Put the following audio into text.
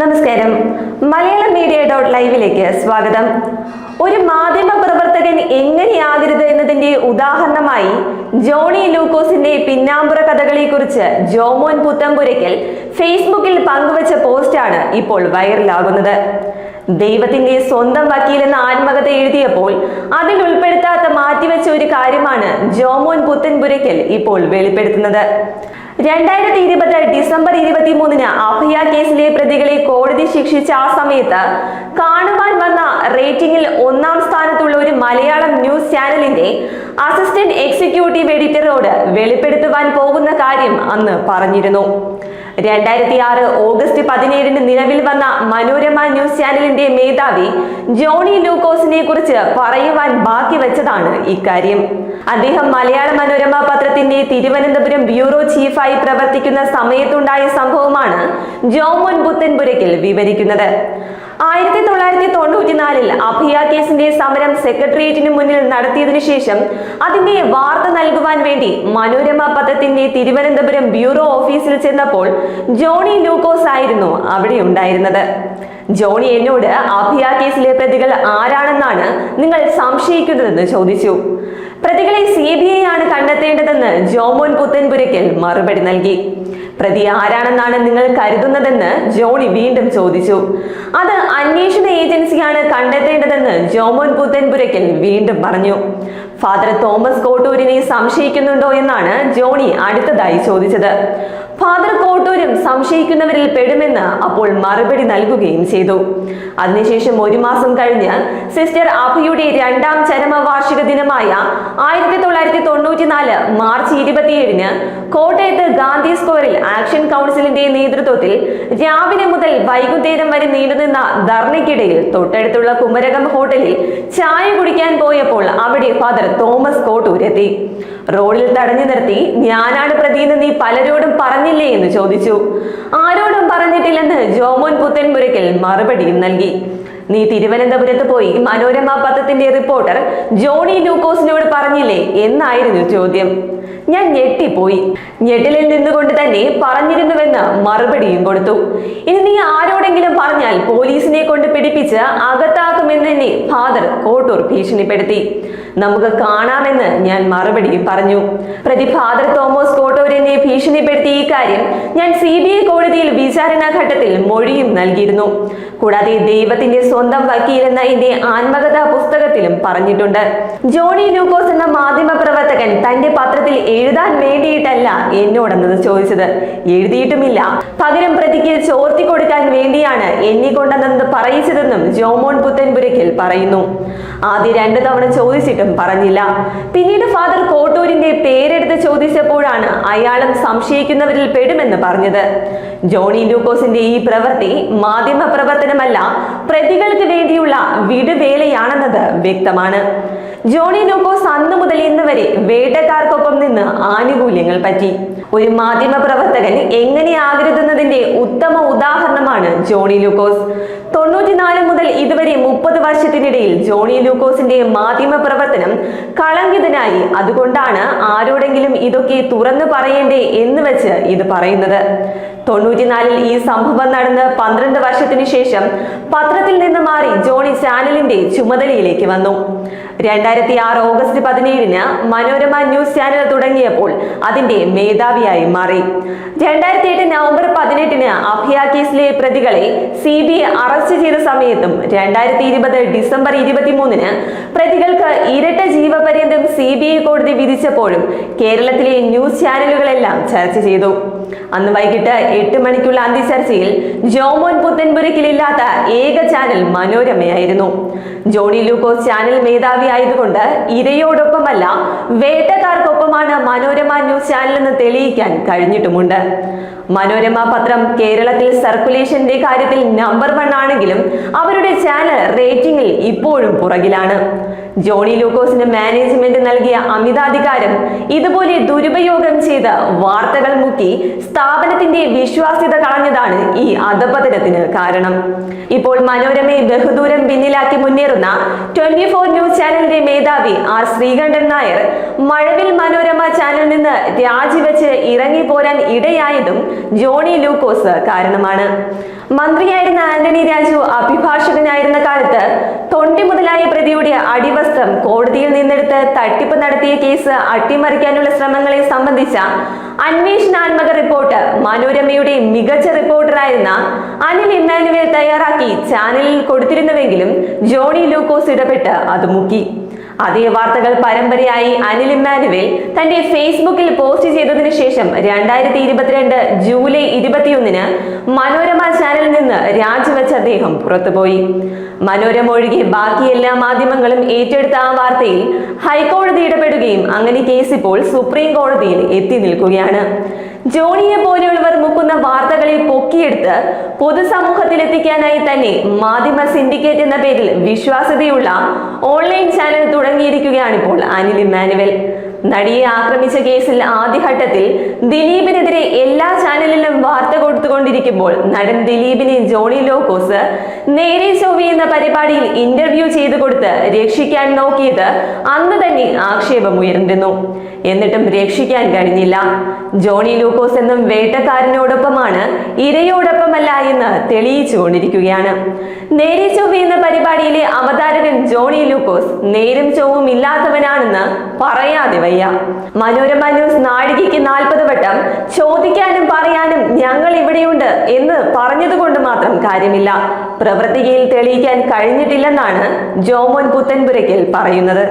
നമസ്കാരം. Malayalam media dot ലൈവിലേക്ക് സ്വാഗതം. ഒരു മാധ്യമ പ്രവർത്തകൻ എങ്ങനെയാകരുത് എന്നതിന്റെ ഉദാഹരണമായി ജോണി ലൂക്കോസിന്റെ പിന്നാമ്പുറ കഥകളെ കുറിച്ച് ജോമോൻ പുത്തമ്പുരയ്ക്കൽ ഫേസ്ബുക്കിൽ പങ്കുവച്ച പോസ്റ്റാണ് ഇപ്പോൾ വൈറലാകുന്നത്. ദൈവത്തിന്റെ സ്വന്തം വക്കീൽ എന്ന ആത്മകഥ എഴുതിയപ്പോൾ അതിൽ ഉൾപ്പെടുത്താത്ത മാറ്റിവെച്ച ഒരു കാര്യമാണ് ജോമോൻ പുത്തൻപുരയ്ക്കൽ ഇപ്പോൾ വെളിപ്പെടുത്തുന്നത്. രണ്ടായിരത്തി ഇരുപത് ഡിസംബർ ഇരുപത്തി മൂന്നിന് അഭയ കേസിലെ പ്രതികളെ കോടതി ശിക്ഷിച്ച ആ സമയത്ത് കാണുവാൻ വന്ന റേറ്റിംഗിൽ ഒന്നാം സ്ഥാനത്തുള്ള ഒരു മലയാളം ന്യൂസ് ചാനലിന്റെ അസിസ്റ്റന്റ് എക്സിക്യൂട്ടീവ് എഡിറ്ററോട് വെളിപ്പെടുത്തുവാൻ പോകുന്ന കാര്യം അന്ന് പറഞ്ഞിരുന്നു. രണ്ടായിരത്തി ആറ് ഓഗസ്റ്റ് പതിനേഴിന് നിലവിൽ വന്ന മനോരമ ന്യൂസ് ചാനലിന്റെ മേധാവി ജോണി ലൂക്കോസിനെ കുറിച്ച് പറയുവാൻ ബാക്കി വെച്ചതാണ് ഇക്കാര്യം. അദ്ദേഹം മലയാള മനോരമ പത്രത്തിന്റെ തിരുവനന്തപുരം ബ്യൂറോ ചീഫായി പ്രവർത്തിക്കുന്ന സമയത്തുണ്ടായ സംഭവമാണ് ജോമോൻ ബുത്തൻപുരക്കിൽ വിവരിക്കുന്നത്. ആയിരത്തി തൊണ്ണൂറ്റിനാലിൽ അഭയ കേസിന്റെ സമരം സെക്രട്ടേറിയറ്റിന് മുന്നിൽ നടത്തിയതിനു ശേഷം അതിന്റെ വാർത്ത നൽകുവാൻ വേണ്ടി മനോരമ പദത്തിന്റെ തിരുവനന്തപുരം ബ്യൂറോ ഓഫീസിൽ ചെന്നപ്പോൾ ജോണി ലൂക്കോസ് ആയിരുന്നു അവിടെ ഉണ്ടായിരുന്നത്. ജോണി എന്നോട് അഭിയ കേസിലെ പ്രതികൾ ആരാണെന്നാണ് നിങ്ങൾ സംശയിക്കുന്നതെന്ന് ചോദിച്ചു. പ്രതികളെ സി ബി ഐ ആണ് കണ്ടെത്തേണ്ടതെന്ന് ജോമോൻ പുത്തൻപുരയ്ക്കൽ മറുപടി നൽകി. പ്രതി ആരാണെന്നാണ് നിങ്ങൾ കരുതുന്നതെന്ന് ജോണി വീണ്ടും ചോദിച്ചു. അത് അന്വേഷണ ഏജൻസിയാണ് കണ്ടെത്തേണ്ടതെന്ന് ജോമോൻ പുത്തൻപുരയ്ക്കൽ വീണ്ടും പറഞ്ഞു. ഫാദർ തോമസ് കോട്ടൂരിനെ സംശയിക്കുന്നുണ്ടോ എന്നാണ് ജോണി അടുത്തതായി ചോദിച്ചത്. ഫാദർ കോട്ടൂരും സംശയിക്കുന്നവരിൽ പെടുമെന്ന് അപ്പോൾ മറുപടി നൽകുകയും ചെയ്തു. അതിനുശേഷം ഒരു മാസം കഴിഞ്ഞ് സിസ്റ്റർ അഭിയുടെ രണ്ടാം ചരമവാർഷിക ദിനമായ ആയിരത്തി തൊള്ളായിരത്തി തൊണ്ണൂറ്റിനാല് മാർച്ച് ഇരുപത്തിയേഴിന് കോട്ടയത്ത് ഗാന്ധി സ്ക്വയറിൽ ആക്ഷൻ കൗൺസിലിന്റെ നേതൃത്വത്തിൽ രാവിലെ മുതൽ വൈകുന്നേരം വരെ നീണ്ടുനിന്ന ധർണയ്ക്കിടയിൽ തൊട്ടടുത്തുള്ള കുമരകം ഹോട്ടലിൽ ചായ കുടിക്കാൻ പോയപ്പോൾ അവിടെ ഫാദർ തോമസ് കോട്ടൂരെത്തി റോഡിൽ തടഞ്ഞു നിർത്തി. ഞാനാണ് പ്രതിയെന്ന് നീ പലരോടും പറഞ്ഞില്ലേ എന്ന് ചോദിച്ചു. ആരോടും പറഞ്ഞിട്ടില്ലെന്ന് ജോമോൻ പുത്തൻ പുത്തൻപുരയ്ക്കൽ മറുപടി നൽകി. നീ തിരുവനന്തപുരത്ത് പോയി മനോരമ പത്രത്തിന്റെ റിപ്പോർട്ടർ ജോണി ലൂക്കോസിനോട് പറഞ്ഞില്ലേ എന്നായിരുന്നു ചോദ്യം. ഞാൻ ഞെട്ടിപ്പോയി. ഞെട്ടിലിൽ നിന്നുകൊണ്ട് തന്നെ പറഞ്ഞിരുന്നുവെന്ന് മറുപടിയും കൊടുത്തു. ഇനി നീ ആരോടെങ്കിലും പറഞ്ഞാൽ പോലീസിനെ കൊണ്ട് പിടിപ്പിച്ച് അകത്താക്കുമെന്ന് തന്നെ ഫാദർ കോട്ടൂർ ഭീഷണിപ്പെടുത്തി. നമുക്ക് കാണാമെന്ന് ഞാൻ മറുപടിയും പറഞ്ഞു. പ്രതി ഫാദർ തോമസ് കോട്ടൂരിനെ ഭീഷണിപ്പെടുത്തിയ ഈ കാര്യം ഞാൻ സി ബി ഐ കോടതിയിൽ വിചാരണ ഘട്ടത്തിൽ മൊഴിയും നൽകിയിരുന്നു. കൂടാതെ ദൈവത്തിന്റെ സ്വന്തം വക്കീൽ എന്ന എന്റെ ആത്മകഥാ പുസ്തകത്തിലും പറഞ്ഞിട്ടുണ്ട്. ജോണി ലൂക്കോസ് എന്ന മാധ്യമ പ്രവർത്തകൻ തന്റെ പത്രത്തിൽ എഴുതാൻ വേണ്ടിയിട്ടല്ല എന്നോടെന്നത് ചോദിച്ചത്. എഴുതിയിട്ടുമില്ല. പകരം പ്രതിക്ക് ചോർത്തി കൊടുക്കാൻ വേണ്ടിയാണ് എന്നെ കൊണ്ടെന്നത് പറയിച്ചതെന്നും ജോമോൺ പുത്തൻപുരയ്ക്കൽ പറയുന്നു. ആദ്യ രണ്ടു തവണ ചോദിച്ചിട്ടും പറഞ്ഞില്ല. പിന്നീട് ഫാദർ കോട്ടൂരിന്റെ പേരെടുത്ത് ചോദിച്ചപ്പോഴാണ് അയാളും സംശയിക്കുന്നവരിൽ പെടുമെന്ന് പറഞ്ഞത്. ജോണി ലൂക്കോസിന്റെ ഈ പ്രവൃത്തി മാധ്യമ പ്രവർത്തനമല്ല പ്രതികൾക്ക് വേണ്ടിയുള്ള വിടുവേലയാണെന്നത് വ്യക്തമാണ്. ജോണി ലൂക്കോസ് അന്നു മുതൽ ഇന്ന് വരെ വേട്ടക്കാർക്കൊപ്പം നിന്ന് ആനുകൂല്യങ്ങൾ പറ്റി. ഒരു മാധ്യമ പ്രവർത്തകൻ എങ്ങനെയാകരുതെന്നതിന്റെ ഉത്തമ ഉദാഹരണമാണ് ജോണി ലൂക്കോസ് തൊണ്ണൂറ്റിനാല് മുതൽ ഇതുവരെ മുപ്പത് വർഷത്തിനിടയിൽ ജോണി ലൂക്കോസിന്റെ മാധ്യമ പ്രവർത്തനം കളങ്കിതനായി. അതുകൊണ്ടാണ് ആരോടെങ്കിലും ഇതൊക്കെ തുറന്നു പറയേണ്ടേ എന്ന് വെച്ച് ഇത് പറയുന്നത്. തൊണ്ണൂറ്റിനാലിൽ ഈ സംഭവം നടന്ന് പന്ത്രണ്ട് വർഷത്തിനു ശേഷം പത്രത്തിൽ നിന്ന് മാറി ജോണി ചാനലിന്റെ ചുമതലയിലേക്ക് വന്നു. രണ്ടായിരത്തി ആറ് ഓഗസ്റ്റ് പതിനേഴിന് മനോരമ ന്യൂസ് ചാനൽ തുടങ്ങിയപ്പോൾ അതിന്റെ മേധാവിയായി മാറി. രണ്ടായിരത്തി എട്ട് നവംബർ പതിനെട്ടിന് അഭയ കേസിലെ പ്രതികളെ സി ബി ഐ അറസ്റ്റ് ചെയ്ത സമയത്തും രണ്ടായിരത്തി ഇരുപത് ഡിസംബർ ഇരുപത്തിമൂന്നിന് പ്രതികൾക്ക് ഇരട്ട ജീവപര്യന്തം സി ബി ഐ കോടതി വിധിച്ചപ്പോഴും കേരളത്തിലെ ന്യൂസ് ചാനലുകളെല്ലാം ചർച്ച ചെയ്തു. അന്ന് വൈകിട്ട് എട്ട് മണിക്കുള്ള അന്ത്യചർച്ചയിൽ ജോമോൻ പുത്തൻപുരക്കിലില്ലാത്ത ഏക ചാനൽ മനോരമയായിരുന്നു. ജോണി ലൂക്കോസ് ചാനൽ മേധാവി ആയതുകൊണ്ട് ഇരയോടൊപ്പമല്ല വേട്ടക്കാർക്കൊപ്പമാണ് മനോരമ ന്യൂസ് ചാനൽ എന്ന് തെളിയിക്കാൻ കഴിഞ്ഞിട്ടുമുണ്ട്. മനോരമ പത്രം കേരളത്തിൽ സർക്കുലേഷന്റെ കാര്യത്തിൽ നമ്പർ വൺ ആണെങ്കിലും അവരുടെ ചാനൽ റേറ്റിംഗിൽ ഇപ്പോഴും പുറകിലാണ്. ജോണി ലൂക്കോസിന് മാനേജ്മെന്റ് നൽകിയ അമിതാധികാരം ഇതുപോലെ ദുരുപയോഗം ചെയ്ത് വാർത്തകൾ മുക്കി സ്ഥാപനത്തിന്റെ വിശ്വാസ്യത കളഞ്ഞതാണ് ഈ അധപതനത്തിന് കാരണം. ഇപ്പോൾ മനോരമയെ ബഹുദൂരം പിന്നിലാക്കി മുന്നേറുന്ന ട്വന്റി ഫോർ ന്യൂസ് ചാനലിന്റെ മേധാവി ആർ ശ്രീകണ്ഠൻ നായർ മഴവിൽ മനോരമ ചാനലിൽ നിന്ന് രാജിവെച്ച് ഇറങ്ങി പോരാൻ ഇടയായതും ജോണി ലൂക്കോസ് കാരണമാണ്. മന്ത്രിയായിരുന്ന ആന്റണി രാജു അഭിഭാഷകനായിരുന്ന കാലത്ത് തൊണ്ടി മുതലായ പ്രതിയുടെ അടിവസ്ത്രം കോടതിയിൽ നിന്നെടുത്ത് തട്ടിപ്പ് നടത്തിയ കേസ് അട്ടിമറിക്കാനുള്ള ശ്രമങ്ങളെ സംബന്ധിച്ച അന്വേഷണാത്മക റിപ്പോർട്ട് മനോരമയുടെ മികച്ച റിപ്പോർട്ടറായിരുന്ന അനിൽ ഇമ്മാനുവേൽ തയ്യാറാക്കി ചാനലിൽ കൊടുത്തിരുന്നുവെങ്കിലും ജോണി ലൂക്കോസ് ഇടപെട്ട് അത് മുക്കി. അതേ വാർത്തകൾ പരമ്പരയായി അനിൽ ഇമ്മാനുവേൽ തന്റെ ഫേസ്ബുക്കിൽ പോസ്റ്റ് ചെയ്തതിനു ശേഷം രണ്ടായിരത്തി ഇരുപത്തിരണ്ട് ജൂലൈ ഇരുപത്തിയൊന്നിന് മനോരമ ചാനലിൽ നിന്ന് രാജിവെച്ച അദ്ദേഹം പുറത്തുപോയി. മനോരമ ഒഴികെ ബാക്കി എല്ലാ മാധ്യമങ്ങളും ഏറ്റെടുത്ത ആ വാർത്തയിൽ ഹൈക്കോടതി ഇടപെടുകയും അങ്ങനെ കേസ് ഇപ്പോൾ സുപ്രീം കോടതിയിൽ എത്തി നിൽക്കുകയാണ്. ജോണിയെ പോലെയുള്ളവർ മുക്കുന്ന വാർത്തകളെ പൊക്കിയെടുത്ത് പൊതുസമൂഹത്തിൽ എത്തിക്കാനായി തന്നെ മാധ്യമ സിൻഡിക്കേറ്റ് എന്ന പേരിൽ വിശ്വാസ്യതയുള്ള ഓൺലൈൻ ചാനൽ തുടങ്ങിയിരിക്കുകയാണിപ്പോൾ അനിൽ ഇമ്മാനുവൽ. നടിയെ ആക്രമിച്ച കേസിൽ ആദ്യഘട്ടത്തിൽ ദിലീപിനെതിരെ എല്ലാ ചാനലിലും വാർത്ത കൊടുത്തുകൊണ്ടിരിക്കുമ്പോൾ നടൻ ദിലീപിനെ ജോണി ലോക്കോസ് നേരെ ചൊവ്വി എന്ന പരിപാടിയിൽ ഇന്റർവ്യൂ ചെയ്തു കൊടുത്ത് രക്ഷിക്കാൻ നോക്കിയത് അന്ന് തന്നെ ആക്ഷേപമുയർന്നിരുന്നു. എന്നിട്ടും രക്ഷിക്കാൻ കഴിഞ്ഞില്ല. ജോണി ലൂക്കോസ് എന്നും വേട്ടക്കാരനോടൊപ്പമാണ് ഇരയോടൊപ്പമല്ല എന്ന് തെളിയിച്ചുകൊണ്ടിരിക്കുകയാണ് നേരെ ചൊവ്വ എന്ന പരിപാടിയിലെ അവതാരകൻ ജോണി ലൂക്കോസ് നേരും ചൊവ്വും ഇല്ലാത്തവനാണെന്ന് പറയാതെ വയ്യ. മനോരമ ന്യൂസ് നാഴികയ്ക്ക് നാൽപ്പത് വട്ടം ചോദിക്കാനും പറയാനും ഞങ്ങൾ ഇവിടെയുണ്ട് എന്ന് പറഞ്ഞതുകൊണ്ട് മാത്രം കാര്യമില്ല. പ്രവൃത്തികയിൽ തെളിയിക്കാൻ കഴിഞ്ഞിട്ടില്ലെന്നാണ് ജോമോൻ പുത്തൻപുരയ്ക്കൽ പറയുന്നത്.